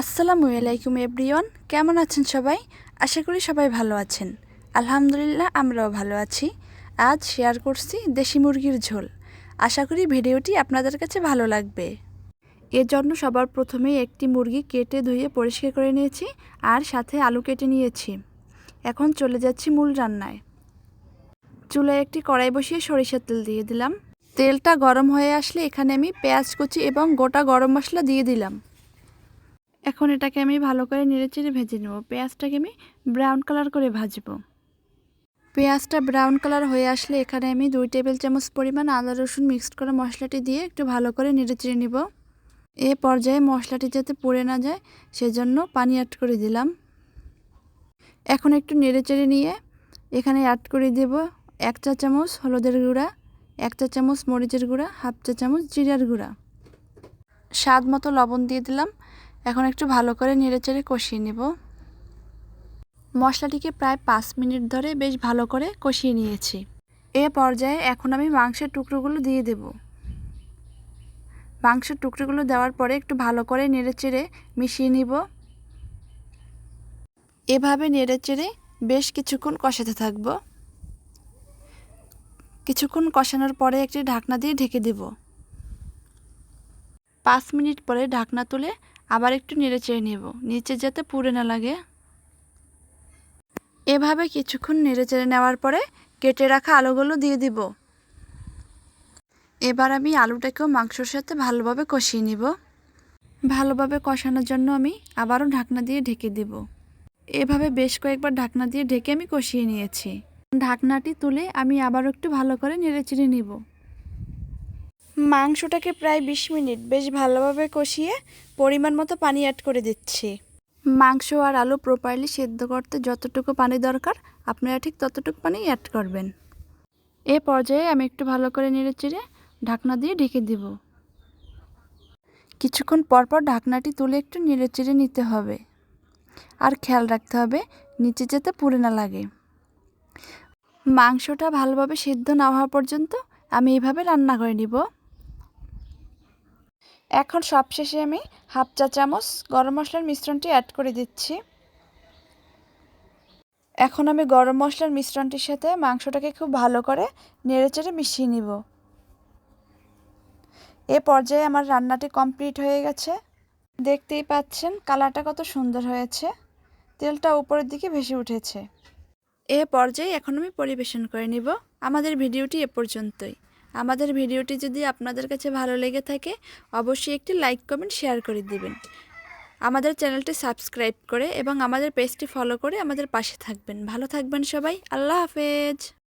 আসসালামু আলাইকুম এভরিওয়ান, কেমন আছেন সবাই? আশা করি সবাই ভালো আছেন। আলহামদুলিল্লাহ, আমরাও ভালো আছি। আজ শেয়ার করছি দেশি মুরগির ঝোল। আশা করি ভিডিওটি আপনাদের কাছে ভালো লাগবে। এর জন্য সবার প্রথমেই একটি মুরগি কেটে ধুয়ে পরিষ্কার করে নিয়েছি আর সাথে আলু কেটে নিয়েছি। এখন চলে যাচ্ছি মূল রান্নায়। চুলায় একটি কড়াই বসিয়ে সরিষার তেল দিয়ে দিলাম। তেলটা গরম হয়ে আসলে এখানে আমি পেঁয়াজ কুচি এবং গোটা গরম মশলা দিয়ে দিলাম। এখন এটাকে আমি ভালো করে নেড়েচেড়ে ভেজে নেব। পেঁয়াজটাকে আমি ব্রাউন কালার করে ভাজবো। পেঁয়াজটা ব্রাউন কালার হয়ে আসলে এখানে আমি দুই টেবিল চামচ পরিমাণ আদা রসুন মিক্সড করা মশলাটি দিয়ে একটু ভালো করে নেড়েচেড়ে নিব। এ পর্যায়ে মশলাটি যাতে পুড়ে না যায়, সেজন্য পানি অ্যাড করে দিলাম। এখন একটু নেড়েচেড়ে নিয়ে এখানে অ্যাড করে দেব এক চা চামচ হলুদের গুঁড়া, এক চা চামচ মরিচের গুঁড়া, হাফ চা চামচ জিরার গুঁড়া। স্বাদ মতো লবণ দিয়ে দিলাম। এখন একটু ভালো করে নেড়েচেড়ে কষিয়ে নেব। মশলাটিকে প্রায় পাঁচ মিনিট ধরে বেশ ভালো করে কষিয়ে নিয়েছি। এ পর্যায়ে এখন আমি মাংসের টুকরোগুলো দিয়ে দেব। মাংসের টুকরোগুলো দেওয়ার পরে একটু ভালো করে নেড়েচেড়ে মিশিয়ে নিব। এভাবে নেড়েচেড়ে বেশ কিছুক্ষণ কষাতে থাকব। কিছুক্ষণ কষানোর পরে একটি ঢাকনা দিয়ে ঢেকে দেব। পাঁচ মিনিট পরে ঢাকনা তুলে আবার একটু নেড়ে চেড়ে নেব। নিচে যাতে পুড়ে না লাগে। এভাবে কিছুক্ষণ নেড়ে চেড়ে নেওয়ার পরে কেটে রাখা আলুগুলো দিয়ে দিব। এবার আমি আলুটাকেও মাংসর সাথে ভালোভাবে কষিয়ে নিব। ভালোভাবে কষানোর জন্য আমি আবারও ঢাকনা দিয়ে ঢেকে দিব। এভাবে বেশ কয়েকবার ঢাকনা দিয়ে ঢেকে আমি কষিয়ে নিয়েছি। ঢাকনাটি তুলে আমি আবারও একটু ভালো করে নেড়ে চেড়ে নিব। মাংসটাকে প্রায় বিশ মিনিট বেশ ভালোভাবে কষিয়ে পরিমাণ মতো পানি অ্যাড করে দিচ্ছি। মাংস আর আলু প্রপারলি সেদ্ধ করতে যতটুকু পানি দরকার, আপনারা ঠিক ততটুকু পানি অ্যাড করবেন। এ পর্যায়ে আমি একটু ভালো করে নেড়ে চেড়ে ঢাকনা দিয়ে ঢেকে দিব। কিছুক্ষণ পরপর ঢাকনাটি তুলে একটু নেড়ে চেড়ে নিতে হবে। আর খেয়াল রাখতে হবে, নিচে যাতে পুড়ে না লাগে। মাংসটা ভালোভাবে সেদ্ধ না হওয়া পর্যন্ত আমি এইভাবে রান্না করে নিব। এখন সবশেষে আমি হাফ চা চামচ গরম মশলার মিশ্রণটি অ্যাড করে দিচ্ছি। এখন আমি গরম মশলার মিশ্রণটির সাথে মাংসটাকে খুব ভালো করে নেড়েচেড়ে মিশিয়ে নিব। এ পর্যায়ে আমার রান্নাটি কমপ্লিট হয়ে গেছে। দেখতেই পাচ্ছেন কালারটা কত সুন্দর হয়েছে। তেলটা উপরের দিকে ভেসে উঠেছে। এ পর্যায়ে এখন আমি পরিবেশন করে নিব। আমাদের ভিডিওটি এ পর্যন্তই। আমাদের ভিডিওটি যদি আপনাদের কাছে ভালো লেগে থাকে, অবশ্যই একটি লাইক, কমেন্ট, শেয়ার করে দিবেন। আমাদের চ্যানেলটি সাবস্ক্রাইব করে এবং আমাদের পেজটি ফলো করে আমাদের পাশে থাকবেন। ভালো থাকবেন সবাই। আল্লাহ হাফেজ।